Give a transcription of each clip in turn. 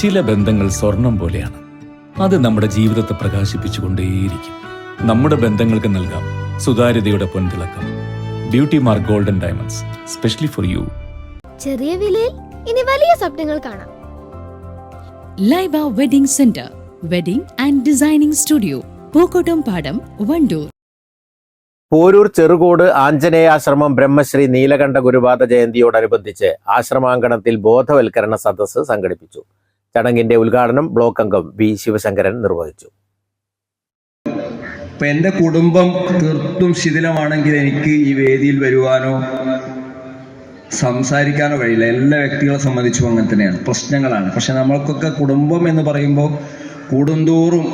ചില ബന്ധങ്ങൾ സ്വർണം പോലെയാണ്. അത് നമ്മുടെ ജീവിതത്തെ പ്രകാശിപ്പിച്ചുകൊണ്ടേയിരിക്കും. നമ്മുടെ ബന്ധങ്ങൾക്ക് നൽകാം സുതാര്യതയുടെ പൊൻതിളക്കം. Beauty mark golden diamonds specially for you ചെറിയ വിലയിൽ ഇനി വലിയ സ്വപ്നങ്ങൾ കാണാം. Laiba wedding centre wedding and designing studio Pookkottumpadam Wandoor. Porur Cherukode ആഞ്ജനേയാശ്രമം Brahmashri Neelakanta ഗുരുപാദ ജയന്തിയോടനുബന്ധിച്ച് ആശ്രമാങ്കണത്തിൽ ബോധവൽക്കരണ സദസ്സ് സംഘടിപ്പിച്ചു. ചടങ്ങിന്റെ ഉദ്ഘാടനം ബ്ലോക്ക് അംഗം വി ശിവശങ്കരൻ നിർവഹിച്ചു. ഇപ്പൊ എന്റെ കുടുംബം തീർത്തും ശിഥിലമാണെങ്കിൽ എനിക്ക് ഈ വേദിയിൽ വരുവാനോ സംസാരിക്കാനോ കഴിയില്ല. എല്ലാ വ്യക്തികളെ സംബന്ധിച്ചും അങ്ങനെ തന്നെയാണ്. പ്രശ്നങ്ങളാണ്. പക്ഷെ നമ്മൾക്കൊക്കെ കുടുംബം എന്ന് പറയുമ്പോൾ കൂടുന്തോറും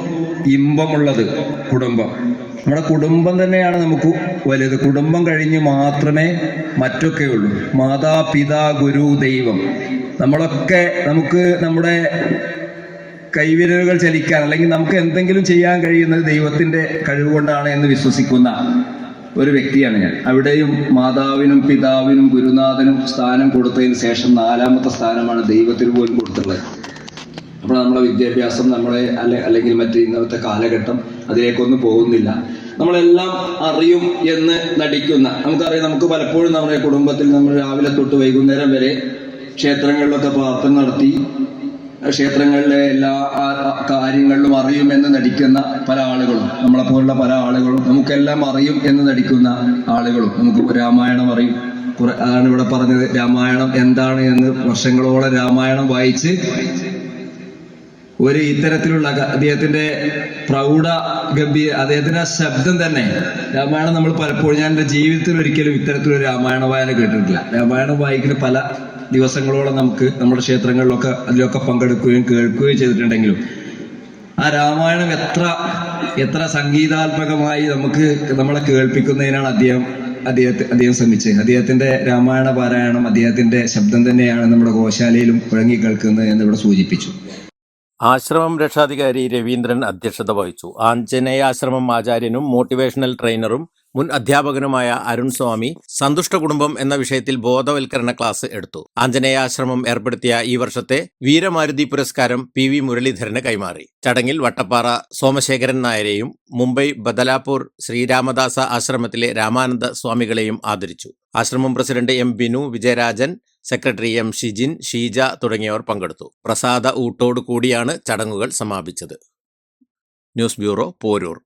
ഇമ്പമുള്ളത് കുടുംബം. നമ്മുടെ കുടുംബം തന്നെയാണ് നമുക്ക് വലുത്. കുടുംബം കഴിഞ്ഞ് മാത്രമേ മറ്റൊക്കെ ഉള്ളൂ മാതാപിതാ ഗുരു ദൈവം. നമ്മളൊക്കെ നമുക്ക് നമ്മുടെ കൈവിരലുകൾ ചലിക്കാൻ അല്ലെങ്കിൽ നമുക്ക് എന്തെങ്കിലും ചെയ്യാൻ കഴിയുന്നത് ദൈവത്തിന്റെ കഴിവ് കൊണ്ടാണ് എന്ന് വിശ്വസിക്കുന്ന ഒരു വ്യക്തിയാണ് ഞാൻ. അവിടെയും മാതാവിനും പിതാവിനും ഗുരുനാഥനും സ്ഥാനം കൊടുത്തതിന് ശേഷം നാലാമത്തെ സ്ഥാനമാണ് ദൈവത്തിന് പോലും കൊടുത്തുള്ളത് അപ്പോൾ നമ്മുടെ വിദ്യാഭ്യാസം നമ്മളെ അല്ലെ അല്ലെങ്കിൽ മറ്റ് ഇന്നത്തെ കാലഘട്ടം അതിലേക്കൊന്നും പോകുന്നില്ല. നമ്മളെല്ലാം അറിയും എന്ന് നടിക്കുന്ന നമുക്കറിയാം നമുക്ക് പലപ്പോഴും നമ്മുടെ കുടുംബത്തിൽ നമ്മൾ രാവിലെ തൊട്ട് വൈകുന്നേരം വരെ ക്ഷേത്രങ്ങളിലൊക്കെ പ്രാർത്ഥന നടത്തി. ക്ഷേത്രങ്ങളിലെ എല്ലാ കാര്യങ്ങളിലും അറിയും എന്ന് നടിക്കുന്ന പല ആളുകളും നമ്മളെ പോലുള്ള പല ആളുകളും നമുക്കെല്ലാം അറിയും എന്ന് നടിക്കുന്ന ആളുകളും നമുക്ക് രാമായണം അറിയും. അതാണ് ഇവിടെ പറഞ്ഞത് രാമായണം എന്താണ് എന്ന് വർഷങ്ങളോളം രാമായണം വായിച്ച് ഒരു ഇത്തരത്തിലുള്ള അദ്ദേഹത്തിന്റെ പ്രൗഢ ഗംഭീര അദ്ദേഹത്തിന്റെ ആ ശബ്ദം തന്നെ രാമായണം നമ്മൾ പലപ്പോഴും ഞാൻ എന്റെ ജീവിതത്തിൽ ഒരിക്കലും ഇത്തരത്തിലൊരു രാമായണ വായന കേട്ടിട്ടില്ല. രാമായണം വായിക്കുന്ന പല ദിവസങ്ങളോളം നമുക്ക് നമ്മുടെ ക്ഷേത്രങ്ങളിലൊക്കെ അതിലൊക്കെ പങ്കെടുക്കുകയും കേൾക്കുകയും ചെയ്തിട്ടുണ്ടെങ്കിലും ആ രാമായണം എത്ര എത്ര സംഗീതാത്മകമായി നമുക്ക് നമ്മളെ കേൾപ്പിക്കുന്നതിനാണ് അദ്ദേഹം അദ്ദേഹത്തെ അദ്ദേഹം ശ്രമിച്ചത്. അദ്ദേഹത്തിന്റെ രാമായണ പാരായണം അദ്ദേഹത്തിന്റെ ശബ്ദം തന്നെയാണ് നമ്മുടെ ഗോശാലയിലും കുഴങ്ങി കേൾക്കുന്നത് എന്ന് ഇവിടെ സൂചിപ്പിച്ചു. ആശ്രമം രക്ഷാധികാരി രവീന്ദ്രൻ അധ്യക്ഷത വഹിച്ചു. ആഞ്ജനേയാശ്രമം ആചാര്യനും മോട്ടിവേഷണൽ ട്രെയിനറും മുൻ അധ്യാപകനുമായ അരുൺ സ്വാമി സന്തുഷ്ട കുടുംബം എന്ന വിഷയത്തിൽ ബോധവൽക്കരണ ക്ലാസ് എടുത്തു. ആഞ്ജനേയാശ്രമം ഏർപ്പെടുത്തിയ ഈ വർഷത്തെ വീരമാരുതി പുരസ്കാരം പി വി മുരളീധരന് കൈമാറി. ചടങ്ങിൽ വട്ടപ്പാറ സോമശേഖരൻ നായരെയും മുംബൈ ബദലാപൂർ ശ്രീരാമദാസ ആശ്രമത്തിലെ രാമാനന്ദ സ്വാമികളെയും ആദരിച്ചു. ആശ്രമം president M Binu Vijayarajan secretary M Shijin Sheeja തുടങ്ങിയവർ പങ്കെടുത്തു. പ്രസാദ ഊട്ടോടു കൂടിയാണ് ചടങ്ങുകൾ സമാപിച്ചത്. News bureau Porur.